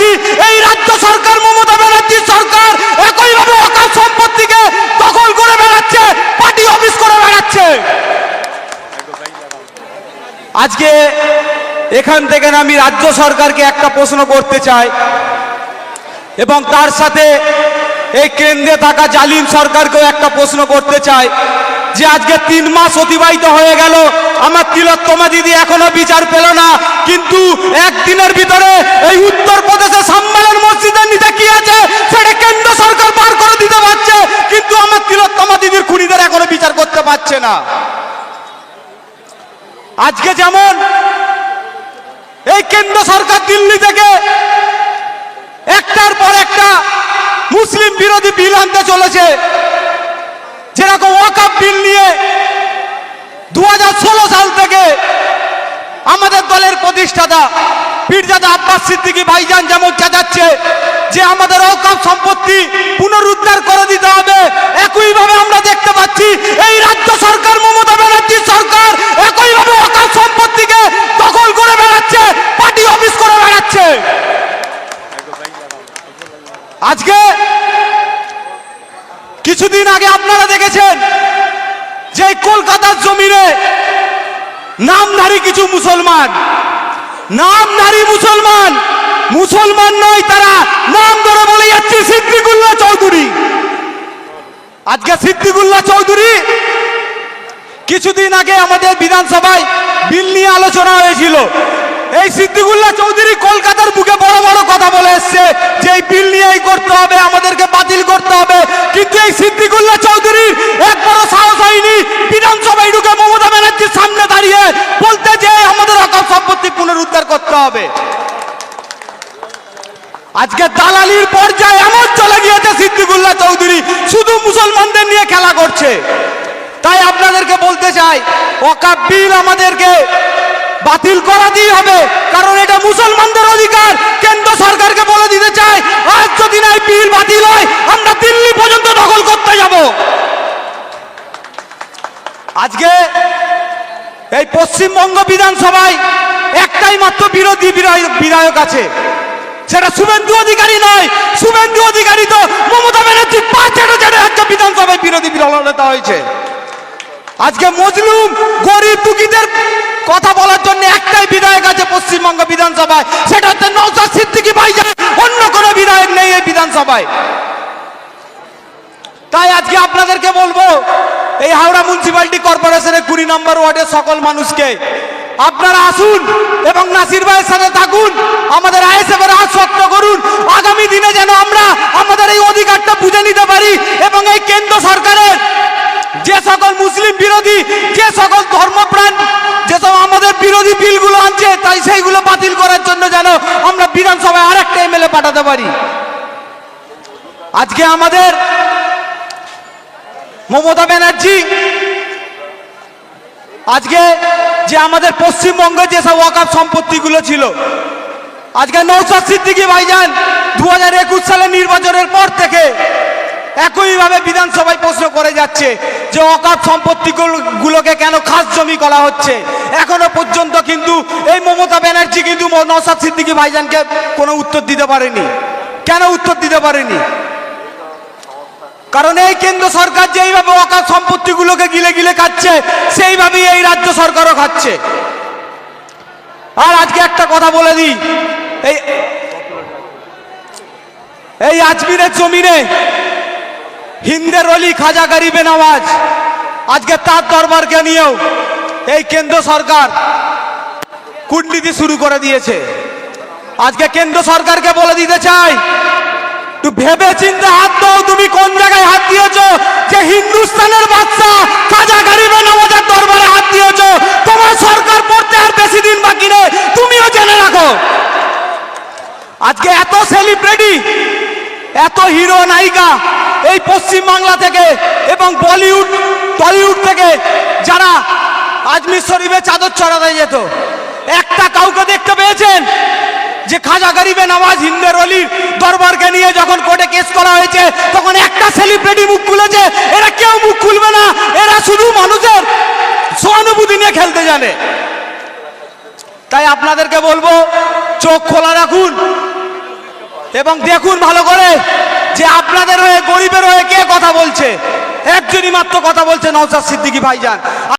পাচ্ছি এই রাজ্য সরকার, মমতা ব্যানার্জির সরকার একইভাবে অকাল সম্পত্তিকে দখল করে বেড়াচ্ছে, পার্টি অফিস করে বেড়াচ্ছে। আজকে এখান থেকে আমি রাজ্য সরকারকে একটা প্রশ্ন করতে চাই, এবং তার সাথে এই কেন্দ্রে থাকা জালিম সরকারকেও একটা প্রশ্ন করতে চাই, যে আজকে তিন মাস অতিবাহিত হয়ে গেল, আমার তিলোত্তমা দিদি এখনও বিচার পেল না, কিন্তু একদিনের ভিতরে এই উত্তরপ্রদেশে পারছে না। আজকে যেমন এই কেন্দ্র সরকার দিল্লি থেকে একটার পর একটা মুসলিম বিরোধী বিল আনতে চলেছে, যেরকম ওয়াকাপ বিল নিয়ে দু সাল থেকে আমাদের দলের প্রতিষ্ঠাতা পীরজাদা আব্বাস সিদ্দিকী ভাইজান যেমন চাচাচ্ছে যে আমাদের ওকাপ সম্পত্তি পুনরুদ্ধার করে দিতে হবে, একইভাবে আমরা দেখতে পাচ্ছি আজকে কিছুদিন আগে আপনারা দেখেছেন যে কলকাতার জমিনে নামধারী কিছু মুসলমান নামধারী মুসলমান মুসলমান নয় তারা নাম ধরে বলে যাচ্ছে সিদ্দিকুল্লাহ চৌধুরী। আজকে সিদ্দিকুল্লাহ চৌধুরী কিছুদিন আগে আমাদের বিধানসভায় বিল নিয়ে আলোচনা হয়েছিল। এই সিদ্দিকুল্লাহ চৌধুরী কলকাতার বুকে বড় বড় কথা বলে এসছে যে বিল নিয়েই করতে হবে, আমাদেরকে বাতিল করতে হবে। কিন্তু এই সিদ্দিকুল্লাহ চৌধুরীর একবারও সাহস হয়নি, বিধানসভায় ঢুকে মমতা ব্যানার্জির সামনে দাঁড়িয়ে বলতে যে আমাদের অকাল সম্পত্তি পুনরুদ্ধার করতে হবে। আজকে দালালির পর্যায়ে এমন চলে গিয়েছে সিদ্দিকুল্লাহ চৌধুরী, শুধু মুসলমানদের নিয়ে খেলা করছে। তাই আপনাদেরকে বলতে চাই ওকাব বিল আমাদেরকে বাতিল করাতেই হবে, কারণ এটা মুসলমানদের অধিকার কেন্দ্র সরকারকে বলে দিতে চাই আজ যদি না এই বিল বাতিল হয় আমরা দিল্লি পর্যন্ত দখল করতে যাব আজকে এই পশ্চিমবঙ্গ বিধানসভায় একটাই মাত্র বিরোধী বিধায়ক আছে। সেটা শুভেন্দু অধিকারী নয়। শুভেন্দু অধিকারী তো মমতা ব্যানার্জি পাঁচ চেটে চেটে আজকে বিধানসভায় বিরোধী বিরলতা হয়েছে। আজকে মজলুম গরিব দুঃখীদের কথা বলার জন্য একটাই বিধায়ক আছে পশ্চিমবঙ্গ বিধানসভায়। সেটা হচ্ছে নৌসাদ সিদ্দিকী ভাইজান। অন্য কোনো বিধায়ক নেই এই বিধানসভায়। তাই আজকে আপনাদেরকে বলব এই হাওড়া মিউনিসিপ্যালিটি কর্পোরেশনের কুড়ি নম্বর ওয়ার্ডের সকল মানুষকে আপনারা আসুন এবং নাসির ভাইয়ের সাথে থাকুন, আমাদের আইএসএফের হাত শক্ত করুন। আগামী দিনে যেন আমরা আমাদের এই অধিকারটা বুঝে নিতে পারি এবং এই কেন্দ্র সরকারের যে সকল মুসলিম বিরোধী, যে সকল ধর্মপ্রাণ যেসব আমাদের বিরোধী বিলগুলো আনছে, তাই সেইগুলো বাতিল করার জন্য যেন আমরা বিধানসভায় আরেকটা এমএলএ পাঠাতে পারি। আজকে আমাদের মমতা ব্যানার্জি। আজকে যে আমাদের পশ্চিমবঙ্গে যেসব ওয়াকাপ সম্পত্তিগুলো ছিল, আজকে নৌসাদ সিদ্দিকী ভাইজান দু হাজার একুশ সালের নির্বাচনের পর থেকে একইভাবে বিধানসভায় প্রশ্ন করে যাচ্ছে যে অকাপ সম্পত্তি গুলোকে কেন খাস জমি করা হচ্ছে। এখনও পর্যন্ত কিন্তু এই মমতা ব্যানার্জি কিন্তু নৌসাদ সিদ্দিকী ভাইজানকে কোনো উত্তর দিতে পারেনি। কেন উত্তর দিতে পারেনি? কারণ এই কেন্দ্র সরকার যেইভাবে অকাল সম্পত্তিগুলোকে গিলে গিলে খাচ্ছে, সেইভাবেই এই রাজ্য সরকারও খাচ্ছে। আর আজকে একটা কথা বলে দিই, এই এই আজমিরের জমিনে হিন্দের অলি খাজা গরিবে নওয়াজ আজকে তার দরবারকে নিয়েও এই কেন্দ্র সরকার কূটনীতি শুরু করে দিয়েছে। আজকে কেন্দ্র সরকারকে বলে দিতে চাই ভেবে চিন্তে হাত দাও, তুমি কোন জায়গায় হাত দিয়েছ? যে হিন্দুস্তানের বাচ্চা খাজা গরিবে নওয়াজের দরবারে হাত দিয়েছ, তোমার সরকার পড়তে আর বেশি দিন বাকি নেই, তুমিও জেনে রাখো। আজকে এত সেলিব্রিটি এত হিরো নায়িকা এই পশ্চিম বাংলা থেকে এবং বলিউড, টলিউড থেকে যারা আজমির শরীফে চাদর চড়াতে যেত। একটা কাউকে দেখতে পেয়েছেন? যে খাজা গরিবে নওয়াজ হিন্দের অলির দরবারকে নিয়ে যখন কোর্টে কেস করা হয়েছে, তখন একটা সেলিব্রিটি মুখ খুলেছে, এরা কেউ মুখ খুলবে না, এরা শুধু মানুষের সহানুভূতি নিয়ে খেলতে জানে। তাই আপনাদেরকে বলব, চোখ খোলা রাখুন এবং দেখুন ভালো করে যে আপনাদের হয়ে, গরিবের হয়ে কে কথা বলছে। একজনই মাত্র কথা বলছে নওসাদ সিদ্দিকী ভাইজান।